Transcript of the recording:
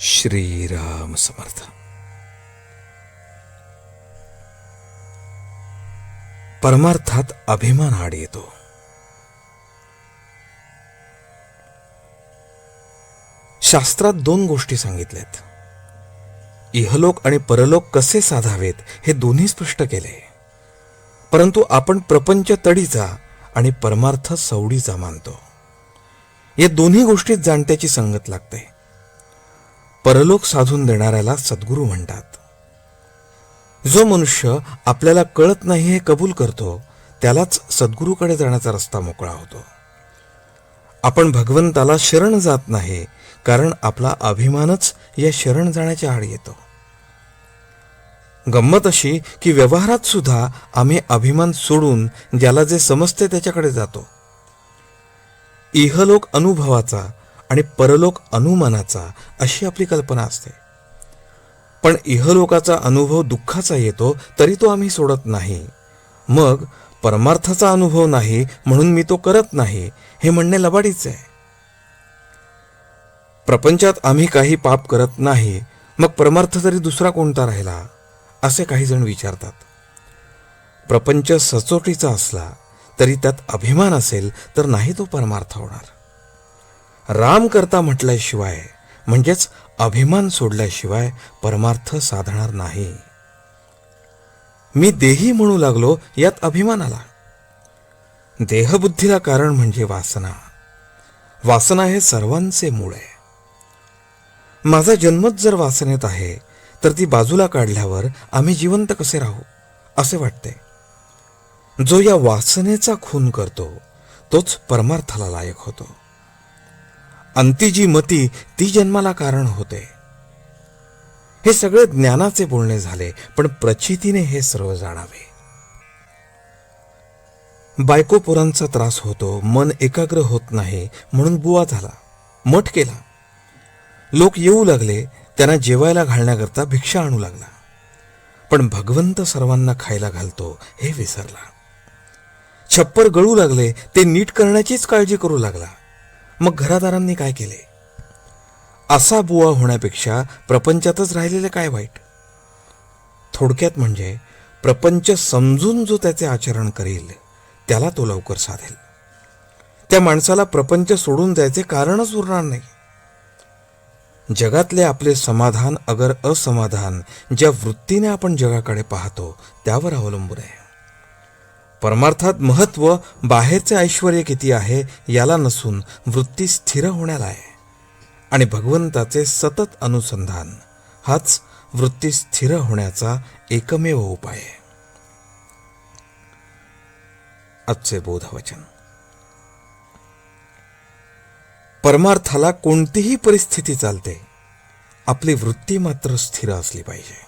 श्रीराम समर्थ. परमार्थात अभिमान आड येतो. शास्त्रात दोन गोष्टी सांगितल्यात. इहलोक आणि परलोक कसे साधावेत हे दोन्ही स्पष्ट केले. परंतु आपण प्रपंच तडीचा आणि परमार्थ सवडीचा मानतो. या दोन्ही गोष्टीत जाणत्याची संगत लागते. परलोक साधून देणाऱ्याला सद्गुरू म्हणतात. जो मनुष्य आपल्याला कळत नाही हे कबूल करतो त्यालाच सद्गुरूकडे जाण्याचा रस्ता मोकळा होतो. आपण भगवंताला शरण जात नाही कारण आपला अभिमानच या शरण जाण्याच्या आड येतो. गंमत अशी की व्यवहारात सुद्धा आम्ही अभिमान सोडून ज्याला जे समजते त्याच्याकडे जातो. इहलोक अनुभवाचा आणि परलोक अनुमानाचा अशी आपली कल्पना असते. पण इहलोकाचा अनुभव दुःखाचा येतो तरी तो आम्ही सोडत नाही. मग परमार्थाचा अनुभव नाही म्हणून मी तो करत नाही हे म्हणणे लबाडीचे आहे. प्रपंचात आम्ही काही पाप करत नाही मग परमार्थ तरी दुसरा कोणता राहिला असे काही जण विचारतात. प्रपंच सचोटीचा असला तरी त्यात अभिमान असेल तर नाही तो परमार्थ होणार. राम करता म्हटल्याशिवाय म्हणजेच अभिमान सोडल्याशिवाय परमार्थ साधणार नाही. मी देही म्हणू लागलो यात अभिमान आला. देहबुद्धीला कारण म्हणजे वासना. वासना हे सर्वांचे मूळ आहे. माझा जन्मच जर वासनेत आहे तर ती बाजूला काढल्यावर आम्ही जिवंत कसे राहू असे वाटते. जो या वासनेचा खून करतो तोच परमार्थाला लायक होतो. अंती जी मती ती जन्माला कारण होते. हे सगळे ज्ञानाचे बोलणे झाले पण प्रचितीने हे सर्व जाणावे. बायको पोरांचा त्रास होतो मन एकाग्र होत नाही म्हणून बुवा झाला. मठ केला. लोक येऊ लागले त्यांना जेवायला घालण्याकरता भिक्षा आणू लागला. पण भगवंत सर्वांना खायला घालतो हे विसरला. छप्पर गळू लागले ते नीट करण्याचीच काळजी करू लागला. मग घरादारांनी काय केले? असा बुवा होण्यापेक्षा प्रपंचातच राहिलेले काय वाईट? थोडक्यात म्हणजे प्रपंच समजून जो त्याचे आचरण करेल त्याला तो लवकर साधेल. त्या माणसाला प्रपंच सोडून द्यायचे कारणच उरणार नाही. जगातले आपले समाधान अगर असमाधान ज्या वृत्तीने आपण जगाकडे पाहतो त्यावर अवलंबून आहे. परमार्थात महत्त्व बाहेरचे ऐश्वर किती आहे याला नसून वृत्ती स्थिर होण्याला आहे. आणि भगवंताचे सतत अनुसंधान हाच वृत्ती स्थिर होण्याचा एकमेव उपाय आहे. आजचे बोधवचन. परमार्थाला कोणतीही परिस्थिती चालते आपली वृत्ती मात्र स्थिर असली पाहिजे.